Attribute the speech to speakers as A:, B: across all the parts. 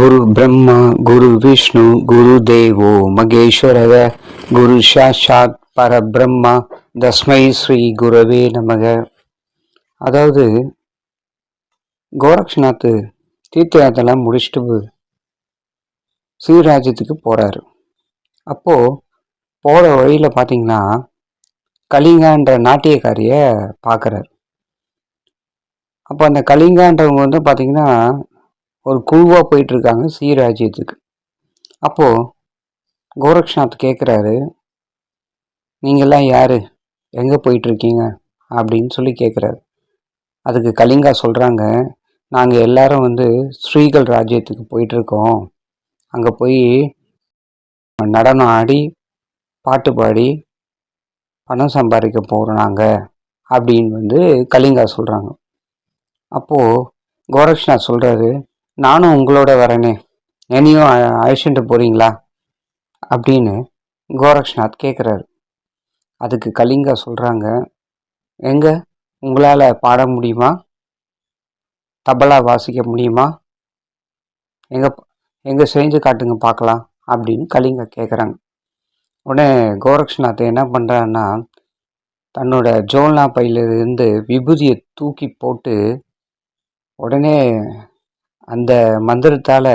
A: குரு பிரம்மா குரு விஷ்ணு குரு தேவோ மகேஸ்வரக குரு சாஷாத் பரபிரம்மா தஸ்மை ஸ்ரீ குரவே நமக. அதாவது கோரக்ஷநாத் தீர்த்த யாத்திரெல்லாம் முடிச்சுட்டு ஸ்ரீராஜ்யத்துக்கு போகிறாரு அப்போது போகிற வழியில் பார்த்தீங்கன்னா கலிங்கான்ற நாட்டியக்காரியை பார்க்குறாரு அப்போ அந்த கலிங்கான்றவங்க வந்து பார்த்தீங்கன்னா ஒரு குழுவாக போயிட்டுருக்காங்க சீராஜ்யத்துக்கு அப்போது கோரக்ஷநாத் கேட்குறாரு நீங்கள்லாம் யார்? எங்கே போயிட்டுருக்கீங்க? அப்படின்னு சொல்லி கேட்குறாரு அதுக்கு கலிங்கா சொல்கிறாங்க நாங்கள் எல்லாரும் வந்து ஸ்ரீகள் ராஜ்யத்துக்கு போயிட்டுருக்கோம். அங்கே போய் நடனம் ஆடி பாட்டு பாடி பணம் சம்பாதிக்க போகிறோம் நாங்கள் அப்படின்னு வந்து கலிங்கா சொல்கிறாங்க அப்போது கோரக்ஷநாத் சொல்கிறாரு நானும் உங்களோட வரேனே. என்னையும் அ- அழைச்சிட்டு போகிறீங்களா அப்படின்னு கோரக்ஷநாத் கேட்குறாரு அதுக்கு கலிங்கா சொல்கிறாங்க எங்க? உங்களால் பாட முடியுமா? தபலா வாசிக்க முடியுமா? எங்க எங்க செஞ்சு காட்டுங்க பார்க்கலாம் அப்படின்னு கலிங்க கேட்குறாங்க உடனே கோரக்ஷநாத் என்ன பண்ணுறான்னா தன்னோட ஜோல்னா பையிலிருந்து விபூதியை தூக்கி போட்டு உடனே அந்த மந்திரத்தால்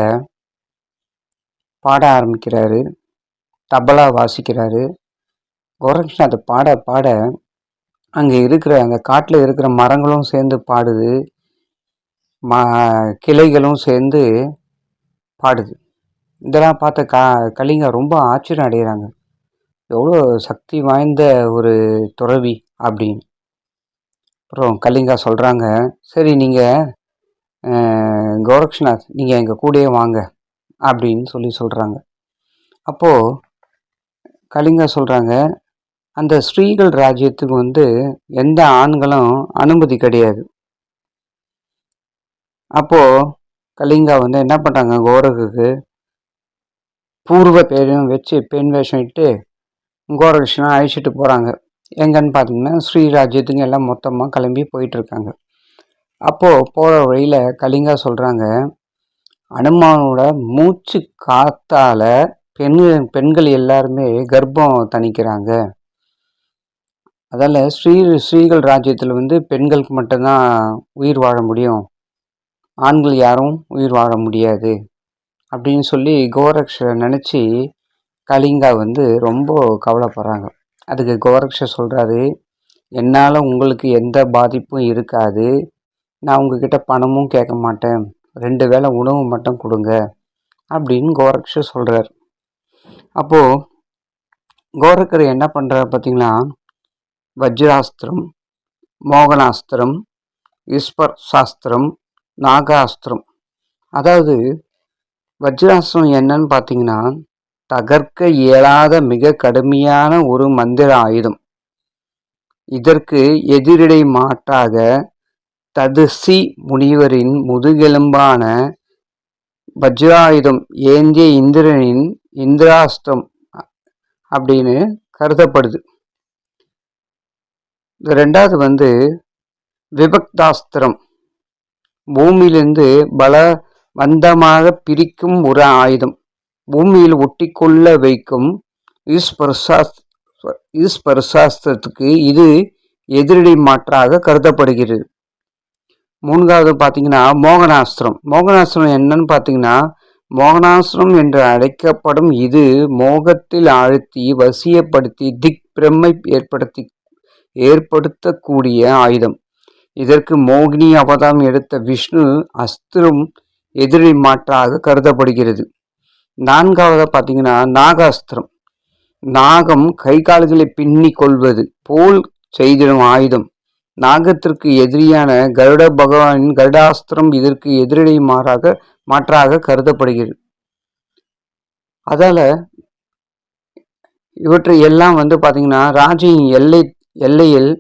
A: பாட ஆரம்பிக்கிறாரு. தபலா வாசிக்கிறாரு. கோரக்ஷநாத் பாட பாட அங்கே இருக்கிற அந்த காட்டில் இருக்கிற மரங்களும் சேர்ந்து பாடுது. ம கிளைகளும் சேர்ந்து பாடுது. இதெல்லாம் பார்த்த கா கலிங்கா ரொம்ப ஆச்சரியம் அடைகிறாங்க. எவ்வளோ சக்தி வாய்ந்த ஒரு துறவி அப்படின்னு. அப்புறம் கலிங்கா சொல்கிறாங்க சரி நீங்கள் கோரக்ஷநாத் நீங்கள் எங்கள் கூடயே வாங்க அப்படின்னு சொல்லி சொல்கிறாங்க அப்போது கலிங்கா சொல்கிறாங்க அந்த ஸ்ரீகள் ராஜ்யத்துக்கு வந்து எந்த ஆண்களும் அனுமதி கிடையாது. அப்போது கலிங்கா வந்து என்ன பண்ணுறாங்க கோரகுக்கு பூர்வ பேரையும் வச்சு பெண் வேஷம் இட்டு கோரகிருஷ்ணன் அழைச்சிட்டு போகிறாங்க எங்கன்னு பார்த்தீங்கன்னா ஸ்ரீ ராஜ்யத்துக்கு எல்லாம் மொத்தமாக கிளம்பி போயிட்டுருக்காங்க அப்போது போகிற வழியில் கலிங்கா சொல்கிறாங்க அனுமானோட மூச்சு காத்தால் பெண் பெண்கள் எல்லாருமே கர்ப்பம் தணிக்கிறாங்க. அதால் ஸ்ரீ ஸ்ரீகள் ராஜ்யத்தில் வந்து பெண்களுக்கு மட்டும்தான் உயிர் வாழ முடியும். ஆண்கள் யாரும் உயிர் வாழ முடியாது. அப்படின்னு சொல்லி கோரக்ஷரை நினச்சி கலிங்கா வந்து ரொம்ப கவலைப்படுறாங்க. அதுக்கு கோரக்ஷர் சொல்கிறாரு என்னால் உங்களுக்கு எந்த பாதிப்பும் இருக்காது. நான் உங்ககிட்ட பணமும் கேட்க மாட்டேன். ரெண்டு வேளை உணவு மட்டும் கொடுங்க அப்படின்னு கோரக்ஷர் சொல்கிறார் அப்போது கோரக்கர் என்ன பண்ணுறாரு பார்த்திங்கன்னா வஜ்ராஸ்திரம் மோகனாஸ்திரம் இஸ்பர் சாஸ்திரம் நாகாஸ்திரம். அதாவது வஜ்ராஸ்திரம் என்னன்னு பார்த்தீங்கன்னா தகர்க்க இயலாத மிக கடுமையான ஒரு மந்திர ஆயுதம். இதற்கு எதிரிடை மாற்றாக ததுசி முனிவரின் முதுகெலும்பான வஜ்ராயுதம் ஏந்திய இந்திரனின் இந்திராஸ்திரம் அப்படின்னு கருதப்படுது. ரெண்டாவது வந்து விபக்தாஸ்திரம். பூமியிலிருந்து பலவந்தமாக பிரிக்கும் ஒரு ஆயுதம். பூமியில் ஒட்டிக்கொள்ள வைக்கும் ஈஸ்பர்சாஸ் ஈஸ்பர்சாஸ்திரத்துக்கு இது எதிரடி மாற்றாக கருதப்படுகிறது. மூன்றாவது பார்த்தீங்கன்னா மோகனாஸ்திரம். மோகனாஸ்திரம் என்னன்னு பார்த்தீங்கன்னா மோகனாஸ்திரம் என்று அழைக்கப்படும் இது மோகத்தில் ஆழ்த்தி வசியப்படுத்தி திக் பிரம்மை ஏற்படுத்தி ஏற்படுத்தக்கூடிய ஆயுதம். இதற்கு மோகினி அவதாரம் எடுத்த விஷ்ணு அஸ்திரம் எதிரி மாற்றாக கருதப்படுகிறது. நான்காவது பார்த்தீங்கன்னா நாகாஸ்திரம். நாகம் கை கால்களை பின்னி கொள்வது போல் செய்திடும் ஆயுதம். நாகத்திற்கு எதிரியான கருட பகவானின் கருடாஸ்திரம் இதற்கு எதிரடை மாறாக மாற்றாக கருதப்படுகிறது. அதால இவற்றை எல்லாம் வந்து பார்த்தீங்கன்னா ராஜியின் எல்லை எல்லையில்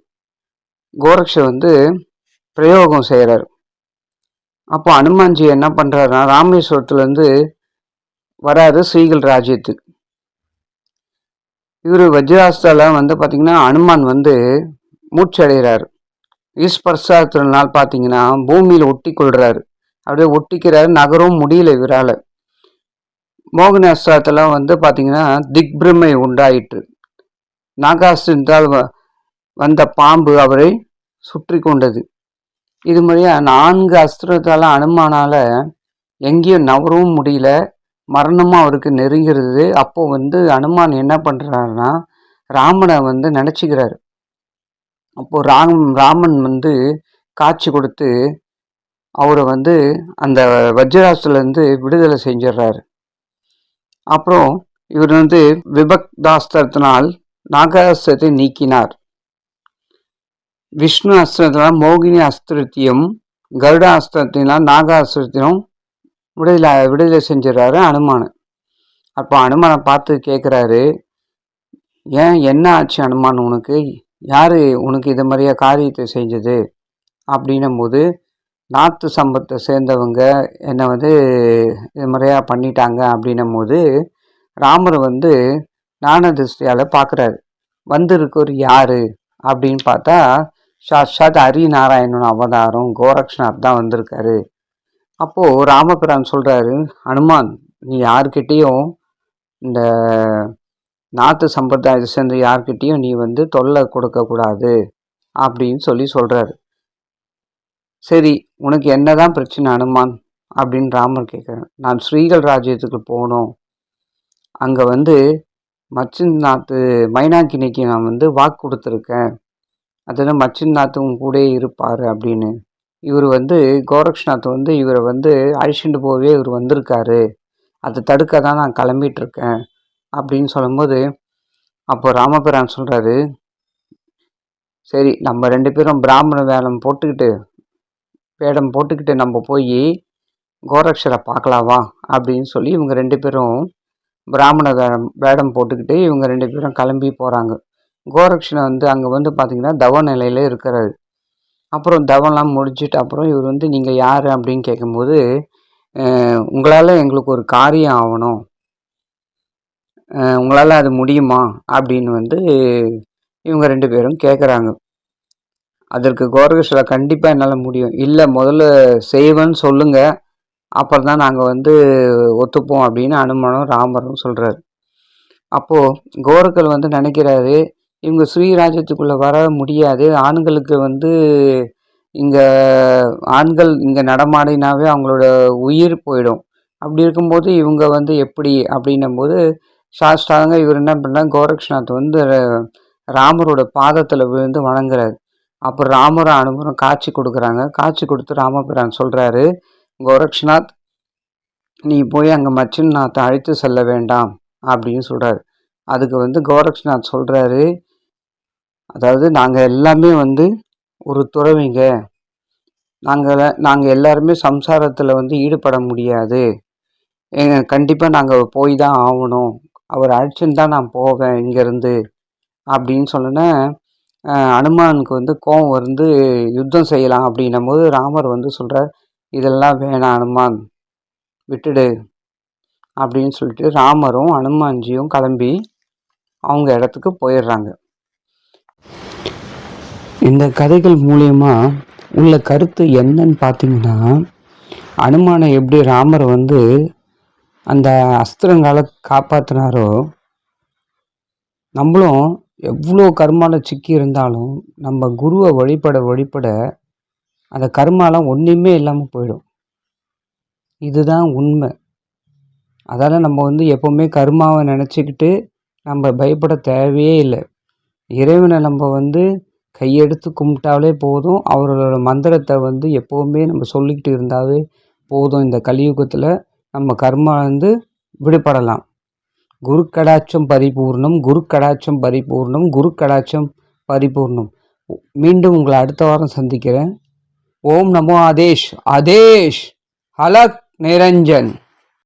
A: கோரக்ஷ வந்து பிரயோகம் செய்கிறார் அப்போ அனுமான்ஜி என்ன பண்ணுறாருன்னா ராமேஸ்வரத்துலேருந்து வராரு ஸ்ரீகள் ராஜ்யத்துக்கு. இவர் வஜ்ராஸ்தால வந்து பார்த்தீங்கன்னா அனுமான் வந்து மூச்சடைகிறார் ஈஸ்பர்சாத்தினால் பார்த்தீங்கன்னா பூமியில் ஒட்டி கொள்கிறாரு அப்படியே ஒட்டிக்கிறாரு நகரும் முடியல இவரால். மோகன அஸ்திரத்தில் வந்து பார்த்தீங்கன்னா திக்பிரமை உண்டாயிற்று. நாகாஸ்திரத்தால் வந்த பாம்பு அவரை சுற்றி கொண்டது. இது மாதிரியா நான்கு அஸ்திரத்தால் அனுமானால எங்கேயும் நவரவும் முடியல மரணமும் அவருக்கு நெருங்கிறது. அப்போ வந்து அனுமான் என்ன பண்ணுறாருன்னா ராமனை வந்து நினச்சிக்கிறாரு. அப்போது ராம் ராமன் வந்து காட்சி கொடுத்து அவரை வந்து அந்த வஜ்ராசுலேருந்து விடுதலை செஞ்சிடுறாரு அப்புறம் இவர் வந்து விபக்தாஸ்திரத்தினால் நாகாஸ்திரத்தை நீக்கினார். விஷ்ணு அஸ்திரத்தினால் மோகினி அஸ்திரத்தையும் கருட அஸ்திரத்தினால் நாகாஸ்திரத்தையும் விடுதலை விடுதலை செஞ்சிடறாரு அனுமான். அப்போ அனுமானை பார்த்து கேட்குறாரு ஏன் என்ன ஆச்சு அனுமான் உனக்கு? யார் உனக்கு இது மாதிரியா காரியத்தை செஞ்சது? அப்படின்னும் போது நாத்து சம்பத்தை சேர்ந்தவங்க என்னை வந்து இது மாதிரியா பண்ணிட்டாங்க அப்படின்னும் போது ராமர் வந்து ஞான திருஷ்டியால் பார்க்குறாரு வந்திருக்கவர் யார்? அப்படின்னு பார்த்தா சாட்சாத் ஹரி நாராயணன் அவதாரம் கோரக்ஷனார் தான் வந்திருக்காரு. அப்போது ராமபிரான் சொல்கிறாரு ஹனுமான் நீ யார்கிட்டேயும் இந்த நாத்து சம்பிரதாயத்தை சேர்ந்த யார்கிட்டேயும் நீ வந்து தொல்லை கொடுக்கக்கூடாது அப்படின்னு சொல்லி சொல்கிறாரு சரி உனக்கு என்னதான் பிரச்சனை அனுமான்? அப்படின்னு ராமர் கேட்குறேன் நான் ஸ்ரீகள் ராஜ்யத்துக்கு போகணும். அங்கே வந்து மச்சின்நாத்து மைனாக்கினிக்கு நான் வந்து வாக்கு கொடுத்துருக்கேன். அதில் மச்சின்நாத் உன் கூட இருப்பார் அப்படின்னு. இவர் வந்து கோரக்ஷ்நாத் வந்து இவரை வந்து அழிச்சுட்டு போகவே இவர் வந்திருக்காரு. அதை தடுக்க தான் நான் கிளம்பிகிட்ருக்கேன் அப்படின்னு சொல்லும்போது அப்போ ராமபிரான் சொல்கிறாரு சரி நம்ம ரெண்டு பேரும் பிராமண வேலம் போட்டுக்கிட்டு வேடம் போட்டுக்கிட்டு நம்ம போய் கோரக்ஷரை பார்க்கலாவா அப்படின்னு சொல்லி இவங்க ரெண்டு பேரும் பிராமண வேடம் வேடம் போட்டுக்கிட்டு இவங்க ரெண்டு பேரும் கிளம்பி போகிறாங்க கோரக்ஷனை வந்து அங்கே வந்து பார்த்திங்கன்னா தவ நிலையில் இருக்கிறாரு. அப்புறம் தவம்லாம் முடிச்சுட்டு அப்புறம் இவர் வந்து நீங்கள் யார்? அப்படின்னு கேட்கும்போது உங்களால் எங்களுக்கு ஒரு காரியம் ஆகணும். உங்களால் அது முடியுமா? அப்படின்னு வந்து இவங்க ரெண்டு பேரும் கேட்குறாங்க அதற்கு கோரகிருஷ்ணா கண்டிப்பாக என்னால் முடியும். இல்லை முதல்ல செய்வேன்னு சொல்லுங்கள் அப்புறம் தான் நாங்கள் வந்து ஒத்துப்போம் அப்படின்னு அனுமானம் ராமரும் சொல்கிறாரு அப்போது கோரக்கல் வந்து நினைக்கிறாரு இவங்க ஸ்ரீராஜ்யத்துக்குள்ளே வர முடியாது. ஆண்களுக்கு வந்து இங்கே ஆண்கள் இங்கே நடமாடினாவே அவங்களோட உயிர் போயிடும். அப்படி இருக்கும்போது இவங்க வந்து எப்படி? அப்படின்னும் போது சாஸ்தாங்க இவர் என்ன பண்ணுறாங்க கோரக்ஷநாத் வந்து ராமரோட பாதத்தில் விழுந்து வணங்குறாரு. அப்புறம் ராமரும் அனுபவம் காட்சி கொடுக்குறாங்க. காட்சி கொடுத்து ராமபிரான் சொல்கிறாரு கோரக்ஷநாத் நீ போய் அங்கே மச்சின்நாத்தை அழைத்து செல்ல வேண்டாம் அப்படின்னு சொல்கிறாரு அதுக்கு வந்து கோரக்ஷநாத் சொல்கிறாரு அதாவது நாங்கள் எல்லாமே வந்து ஒரு துறவிங்க. நாங்கள் நாங்கள் எல்லாருமே சம்சாரத்தில் வந்து ஈடுபட முடியாது. கண்டிப்பாக நாங்கள் போய் தான் ஆகணும். அவர் அழைச்சின்னு தான் நான் போவேன் இங்கேருந்து அப்படின்னு சொன்னோன்னே அனுமானுக்கு வந்து கோவம் வந்து யுத்தம் செய்யலாம் அப்படின்னும் போது ராமர் வந்து சொல்கிறார் இதெல்லாம் வேணாம் அனுமான் விட்டுடு அப்படின்னு சொல்லிட்டு ராமரும் அனுமான்ஜியும் கிளம்பி அவங்க இடத்துக்கு போயிடுறாங்க. இந்த கதைகள் மூலயமா உள்ள கருத்து என்னன்னு பார்த்தீங்கன்னா அனுமானை எப்படி ராமர் வந்து அந்த அஸ்திரங்களை காப்பாற்றினாரோ நம்மளும் எவ்வளோ கர்மாவில் சிக்கி இருந்தாலும் நம்ம குருவை வழிபட வழிபட அந்த கர்மாலாம் ஒன்றுமே இல்லாமல் போயிடும். இதுதான் உண்மை. அதால் நம்ம வந்து எப்போவுமே கர்மாவை நினச்சிக்கிட்டு நம்ம பயப்பட தேவையே இல்லை. இறைவனை நம்ம வந்து கையெடுத்து கும்பிட்டாலே போதும். அவரோட மந்திரத்தை வந்து எப்போவுமே நம்ம சொல்லிக்கிட்டு இருந்தாவே போதும் இந்த கலியுகத்தில். நம்ம கர்மா வந்து விடுபடலாம். குரு கடாட்சம் பரிபூர்ணம் குரு கடாட்சம் பரிபூர்ணம் குரு கடாட்சம் பரிபூர்ணம். மீண்டும் உங்களை அடுத்த வாரம் சந்திக்கிறேன். ஓம் நமோ ஆதேஷ் ஆதேஷ் ஹலக் நிரஞ்சன்.